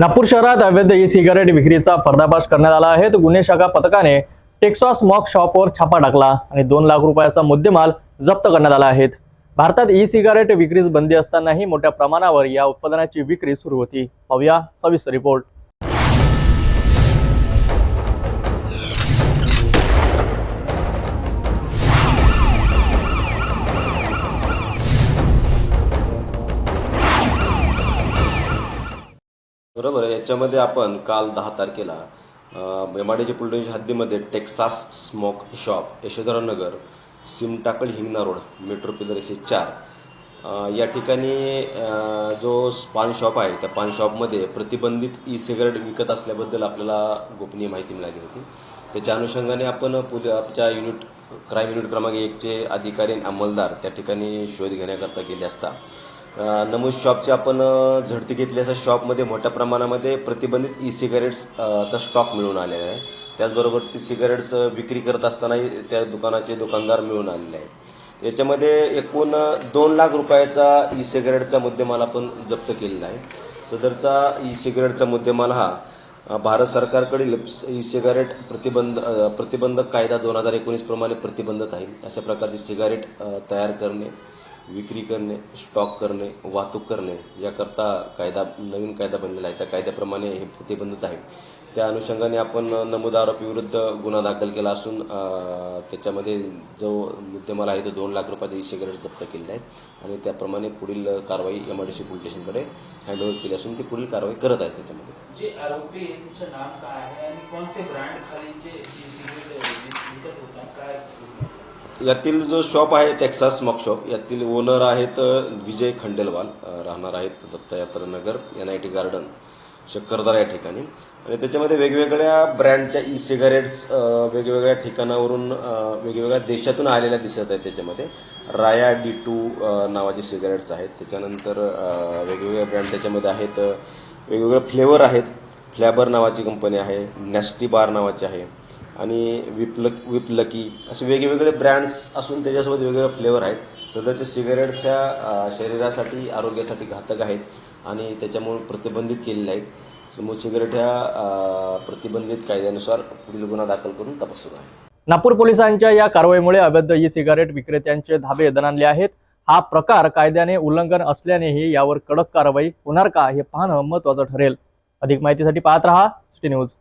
नागपूर शहरात अवैध e cigarette विक्रीचा पर्दाफाश करण्यात आला आहे. तर गुन्हे शाखा पथकाने टेक्सॉस मॉक शॉपवर छापा टाकला आणि दोन लाख रुपयाचा मुद्देमाल जप्त करण्यात आला आहे. भारतात ई सिगारेट विक्रीस बंदी असतानाही मोठ्या प्रमाणावर या उत्पादनाची विक्री सुरू होती. पाहूया सविस्तर रिपोर्ट. बरोबर याच्यामध्ये आपण काल दहा तारखेला बेमाडीच्या पुलटोच्या हद्दीमध्ये Texas smoke shop Yashodhara Nagar सिमटाकल Hingna road metro pillar एकशे चार या ठिकाणी जो पान शॉप आहे त्या पान शॉपमध्ये प्रतिबंधित ई सिगारेट विकत असल्याबद्दल आपल्याला गोपनीय माहिती मिळाली होती. त्याच्या अनुषंगाने आपण पुल आपल्या युनिट क्राईम युनिट क्रमांक एकचे अधिकारी आणि अंमलदार त्या ठिकाणी शोध घेण्याकरता गेले असता. नमूद शॉपची आपण झडती घेतली असता शॉपमध्ये मोठ्या प्रमाणामध्ये प्रतिबंधित ई सिगारेट्सचा स्टॉक मिळून आलेला आहे. त्याचबरोबर ती सिगारेट्स विक्री करत असतानाही त्या दुकानाचे दुकानदार मिळून आलेले आहेत. याच्यामध्ये एकूण दोन लाख रुपयाचा ई सिगारेटचा मुद्देमाल आपण जप्त केलेला आहे. सदरचा ई सिगारेटचा मुद्देमाल हा भारत सरकारकडील ई सिगारेट प्रतिबंध प्रतिबंधक कायदा दोन हजार एकोणीसप्रमाणे प्रतिबंधित आहे. अशा प्रकारची सिगारेट तयार करणे विक्री करणे स्टॉक करणे वाहतूक करणे याकरता कायदा नवीन कायदा बनलेला आहे त्या कायद्याप्रमाणे हे प्रतिबंधित आहे त्या अनुषंगाने आपण नमूद आरोपीविरुद्ध गुन्हा दाखल केला असून त्याच्यामध्ये जो मुद्देमाल आहे तो दोन लाख रुपयाचे ई जप्त केलेले आहेत आणि त्याप्रमाणे पुढील कारवाई M I D C police स्टेशनकडे handover केली असून ती पुढील कारवाई करत आहेत त्याच्यामध्ये जे आरोपी आहे त्यांचं नाव काय आहे आणि कोणते ब्रँड खाली जे विकत होता काय यातील जो शॉप आहे टेक्सास मॉक शॉप यातील ओनर आहेत विजय खंडेलवाल राहणार आहेत Dattayatra Nagar N I T garden Shakkardara या ठिकाणी. आणि त्याच्यामध्ये वेगवेगळ्या ब्रँडच्या ई सिगारेट्स वेगवेगळ्या ठिकाणावरून वेगवेगळ्या देशातून आलेल्या दिसत आहेत त्याच्यामध्ये. राया डी टू नावाचे सिगारेट्स आहेत. त्याच्यानंतर वेगवेगळ्या ब्रँड त्याच्यामध्ये आहेत. वेगवेगळे फ्लेवर आहेत. फ्लॅबर नावाची कंपनी आहे. नॅस्टी बार नावाची आहे. आणि विपलक विपलकी असे वेगवेगळे ब्रँड्स असून त्याच्यासोबत वेगवेगळे फ्लेवर आहेत. सध्याच्या सिगारेट्स ह्या शरीरासाठी आरोग्यासाठी घातक आहेत आणि त्याच्यामुळे प्रतिबंधित केलेले आहेत. समोर सिगारेट ह्या प्रतिबंधित कायद्यानुसार पुढील गुन्हा दाखल करून तपास सुरू आहे. नागपूर पोलिसांच्या या कारवाईमुळे अवैध ई सिगारेट विक्रेत्यांचे धाबे दणाणले आहेत. हा प्रकार कायद्याने उल्लंघन असल्यानेही यावर कडक कारवाई होणार का हे पाहणं महत्वाचं ठरेल. अधिक माहितीसाठी पाहत रहा सिटी न्यूज.